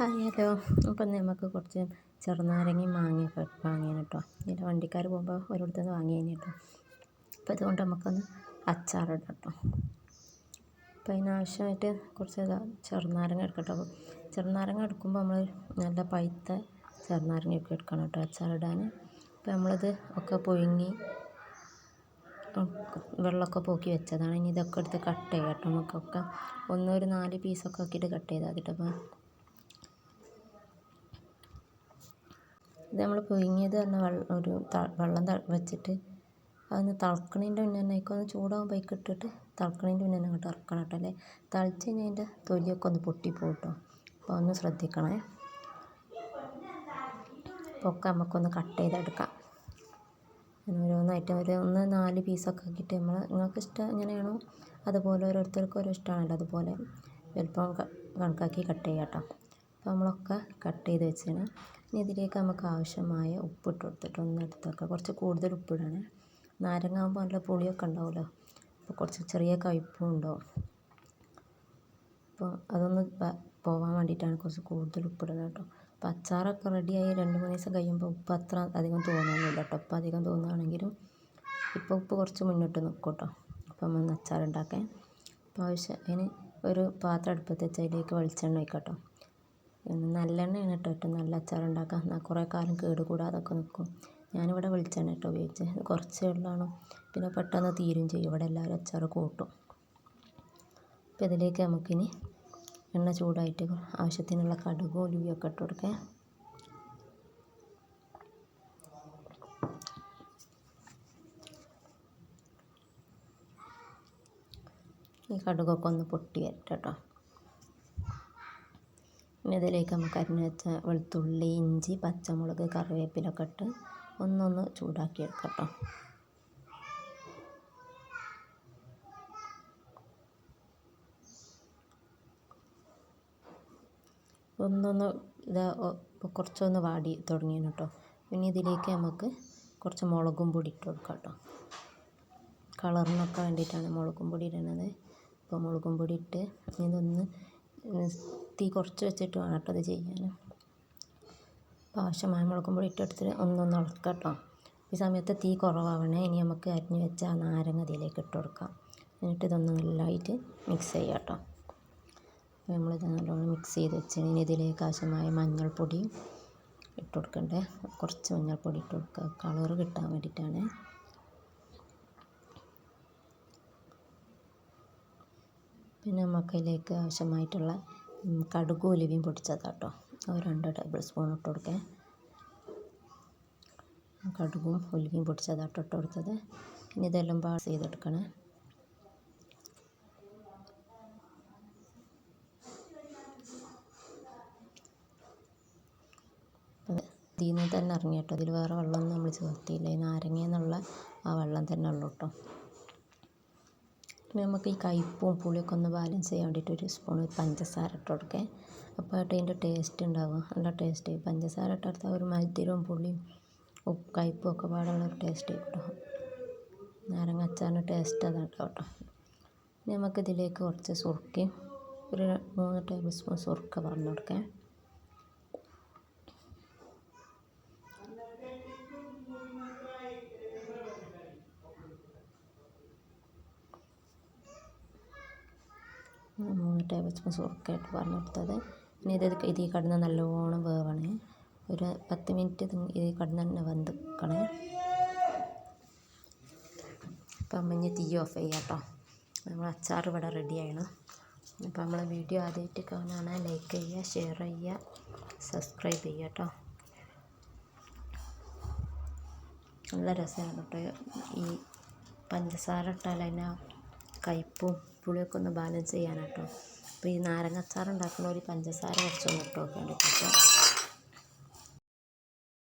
Hi hello അപ്പം നമുക്ക് കുറച്ച് ചെറുനാരങ്ങി മാങ്ങി വാങ്ങിയാണ് കേട്ടോ ഇതിന്റെ വണ്ടിക്കാർ പോകുമ്പോൾ ഒരിടത്തു നിന്ന് വാങ്ങിയതിന് കേട്ടോ അപ്പോൾ അതുകൊണ്ട് നമുക്കൊന്ന് അച്ചാറിടാം കേട്ടോ അപ്പോൾ അതിനാവശ്യമായിട്ട് കുറച്ച് ചെറുനാരങ്ങ എടുക്കട്ടോ ചെറുനാരങ്ങ എടുക്കുമ്പോൾ നമ്മൾ നല്ല പഴുത്ത ചെറുനാരങ്ങയൊക്കെ എടുക്കണം കേട്ടോ അച്ചാറിടാൻ അപ്പോൾ നമ്മളത് ഒക്കെ പുഴുങ്ങി വെള്ളമൊക്കെ പോക്കി വെച്ചതാണ്. ഇനി ഇതൊക്കെ എടുത്ത് കട്ട് ചെയ്യാം കേട്ടോ നമുക്കൊക്കെ ഒന്നൊരു നാല് പീസൊക്കെ ആക്കിയിട്ട് കട്ട് ചെയ്താൽ മതി അപ്പോൾ ഇത് നമ്മൾ പുഴുങ്ങിയത് വെള്ളം ഒരു വെള്ളം വെച്ചിട്ട് അതൊന്ന് തിളക്കണതിന്റെ മുന്നേ തന്നെ അതിക്കൊന്ന് ചൂടാകുമ്പോൾ അതിലേക്ക് ഇട്ടിട്ട് തിളക്കണതിന്റെ മുന്നേ തന്നെ അങ്ങോട്ട് ഇറക്കണം കേട്ടോ അല്ലേ? തിളച്ച് കഴിഞ്ഞാൽ അതിന്റെ തൊലിയൊക്കെ ഒന്ന് പൊട്ടിപ്പോകും കേട്ടോ അപ്പോൾ ഒന്ന് ശ്രദ്ധിക്കണേ. അപ്പോൾ ഒക്കെ നമുക്കൊന്ന് കട്ട് ചെയ്തെടുക്കാം. ഓരോന്നായിട്ട് ഒരു ഒന്ന് നാല് പീസൊക്കെ ആക്കിയിട്ട് നമ്മൾ നിങ്ങൾക്ക് ഇഷ്ടം എങ്ങനെയാണോ അതുപോലെ ഓരോരുത്തർക്കും ഓരോ ഇഷ്ടമാണല്ലോ അതുപോലെ വലുപ്പം കണക്കാക്കി കട്ട് ചെയ്യാം കേട്ടോ. അപ്പോൾ നമ്മളൊക്കെ കട്ട് ചെയ്ത് വെച്ചതാണ് ഇനി ഇതിലേക്ക് നമുക്ക് ആവശ്യമായ ഉപ്പിട്ട് കൊടുത്തിട്ട് ഒന്ന് എടുത്ത് വെക്കുക കുറച്ച് കൂടുതൽ ഉപ്പിടണേ. നാരങ്ങ ആകുമ്പോൾ നല്ല പുളിയൊക്കെ ഉണ്ടാവുമല്ലോ. അപ്പോൾ കുറച്ച് ചെറിയ കയ്പ്പും ഉണ്ടാവും. അപ്പോൾ അതൊന്ന് പോവാൻ വേണ്ടിയിട്ടാണ് കുറച്ച് കൂടുതൽ ഉപ്പിടുന്നത് കേട്ടോ. അപ്പോൾ അച്ചാറൊക്കെ റെഡിയായി രണ്ട് മൂന്ന് ദിവസം കഴിയുമ്പോൾ ഉപ്പ് അത്ര അധികം തോന്നുന്നില്ല കേട്ടോ. ഉപ്പ് അധികം തോന്നുകയാണെങ്കിലും ഇപ്പോൾ ഉപ്പ് കുറച്ച് മുന്നോട്ട് നിൽക്കും കേട്ടോ. അപ്പം നമ്മൾ അച്ചാർ ഉണ്ടാക്കാൻ അപ്പോൾ ആവശ്യം അതിന് ഒരു പാത്രം അടുപ്പത്ത് വെച്ച് അതിലേക്ക് വെളിച്ചെണ്ണ ഒഴിക്കാം കേട്ടോ. നല്ലെണ്ണയാണ് കേട്ടോ ഏറ്റവും നല്ല അച്ചാർ ഉണ്ടാക്കാൻ എന്നാൽ കുറേ കാലം കേട് കൂടാതൊക്കെ നിൽക്കും ഞാനിവിടെ വെളിച്ചെണ്ണ കേട്ടോ ഉപയോഗിച്ചത് കുറച്ചേ ഉള്ളാണ്? പിന്നെ പെട്ടെന്ന് തീരും ചെയ്യും. ഇവിടെ എല്ലാവരും അച്ചാർ കൂട്ടും. അപ്പോൾ ഇതിലേക്ക് നമുക്കിനി എണ്ണ ചൂടായിട്ട് ആവശ്യത്തിനുള്ള കടുകും ഉലുവിയൊക്കെ ഇട്ട് കൊടുക്കാം. ഈ കടുകൊക്കെ ഒന്ന് പൊട്ടി വരട്ടെ കേട്ടോ. പിന്നെ ഇതിലേക്ക് നമുക്ക് അരിഞ്ഞു വെച്ച വെളുത്തുള്ളി ഇഞ്ചി പച്ചമുളക് കറിവേപ്പിലൊക്കെ ഇട്ട് ഒന്നൊന്ന് ചൂടാക്കി എടുക്കാം കേട്ടോ ഒന്നൊന്ന് ഇത് കുറച്ചൊന്ന് വാടി തുടങ്ങിയാണ് കേട്ടോ പിന്നെ ഇതിലേക്ക് നമുക്ക് കുറച്ച് മുളകും പൊടി ഇട്ട് കൊടുക്കാം കേട്ടോ കളറിനൊക്കെ വേണ്ടിയിട്ടാണ് മുളകും പൊടി ഇടുന്നത് അപ്പോൾ മുളകും പൊടി ഇട്ട് ഇതൊന്ന് തീ കുറച്ച് വെച്ചിട്ട് വേണം കേട്ടോ ഇത് ചെയ്യാൻ. അപ്പോൾ ആവശ്യമായ മുളകും പൊടി ഇട്ടെടുത്തിട്ട് ഒന്നൊന്ന് ഇളക്കാം കേട്ടോ ഈ സമയത്ത് തീ കുറവാവണേ. ഇനി നമുക്ക് അരിഞ്ഞ് വെച്ച ആ നാരങ്ങ അതിലേക്ക് ഇട്ട് കൊടുക്കാം. എന്നിട്ട് ഇതൊന്ന് നല്ലതായിട്ട് മിക്സ് ചെയ്യാം കേട്ടോ. അപ്പോൾ നമ്മളിത് നല്ലോണം മിക്സ് ചെയ്ത് വെച്ച് ഇനി ഇതിലേക്ക് ആവശ്യമായ മഞ്ഞൾപ്പൊടി ഇട്ട് കൊടുക്കണ്ടേ? കുറച്ച് മഞ്ഞൾപ്പൊടി ഇട്ട് കൊടുക്കുക. കളറ് കിട്ടാൻ വേണ്ടിയിട്ടാണ്. പിന്നെ നമുക്ക് അതിലേക്ക് ആവശ്യമായിട്ടുള്ള കടുകും ഉലുവയും കേട്ടോ അത് രണ്ട് ടേബിൾ സ്പൂൺ ഇട്ട് കൊടുക്കുക കടുകും ഉലുവയും പൊടിച്ചതാട്ടോ ഇട്ട് കൊടുത്തത്. ഇനി ഇതെല്ലാം പാസ് ചെയ്തെടുക്കണേ. ഇതിൽ നിന്ന് തന്നെ ഇറങ്ങി കേട്ടോ. ഇതിൽ വേറെ വെള്ളമൊന്നും നമ്മൾ ചേർത്തില്ല ഈ നാരങ്ങ എന്നുള്ള ആ വെള്ളം തന്നെ ഉള്ളൂ കേട്ടോ. പിന്നെ നമുക്ക് ഈ കയ്പ്പും പുളിയൊക്കെ ഒന്ന് ബാലൻസ് ചെയ്യാൻ വേണ്ടിയിട്ട് ഒരു സ്പൂൺ പഞ്ചസാര ഇട്ട് അപ്പോൾ ആയിട്ട് അതിന്റെ ടേസ്റ്റ് ഉണ്ടാവും നല്ല ടേസ്റ്റ് പഞ്ചസാര ഇട്ടെടുത്താൽ ഒരു മധുരവും പുളിയും ഉപ്പ് കയ്പ്പും ഒക്കെ പാടുള്ള ഒരു ടേസ്റ്റ് കിട്ടും. നാരങ്ങ അച്ചാറിന് ടേസ്റ്റ് അതാണ് കേട്ടോ. ഇനി നമുക്കിതിലേക്ക് കുറച്ച് സുർക്കയും ഒരു മൂന്ന് ടേബിൾ സ്പൂൺ സുറുക്ക പറഞ്ഞു കൊടുക്കാം. മൂന്ന് ടേബിൾ സ്പൂൺ സുറുക്കയായിട്ട് പറഞ്ഞെടുത്തത് ഇനി ഇത് ഇതിൽ കിടന്ന് നല്ലോണം വേവണേ. ഒരു പത്ത് മിനിറ്റ് ഇതിൽ കിടന്ന് തന്നെ വെന്ത് നിൽക്കണേ അപ്പം മഞ്ഞ് തീ ഓഫ് ചെയ്യാം കേട്ടോ. നമ്മൾ അച്ചാർ ഇവിടെ റെഡി ആയിരുന്നു അപ്പോൾ നമ്മളെ വീഡിയോ ആദ്യമായിട്ട് കാണുകയാണ് ലൈക്ക് ചെയ്യുക ഷെയർ ചെയ്യുക സബ്സ്ക്രൈബ് ചെയ്യുക കേട്ടോ. നല്ല രസമാണ് കേട്ടോ ഈ പഞ്ചസാര ഇട്ടാൽ അതിന് കയ്പ്പും പുളിയൊക്കെ ഒന്ന് ബാലൻസ് ചെയ്യാനാട്ടോ. അപ്പോൾ ഈ നാരങ്ങ അച്ചാർ ഒരു പഞ്ചസാര കുറച്ചൊന്ന് ഇട്ട് നോക്കേണ്ടി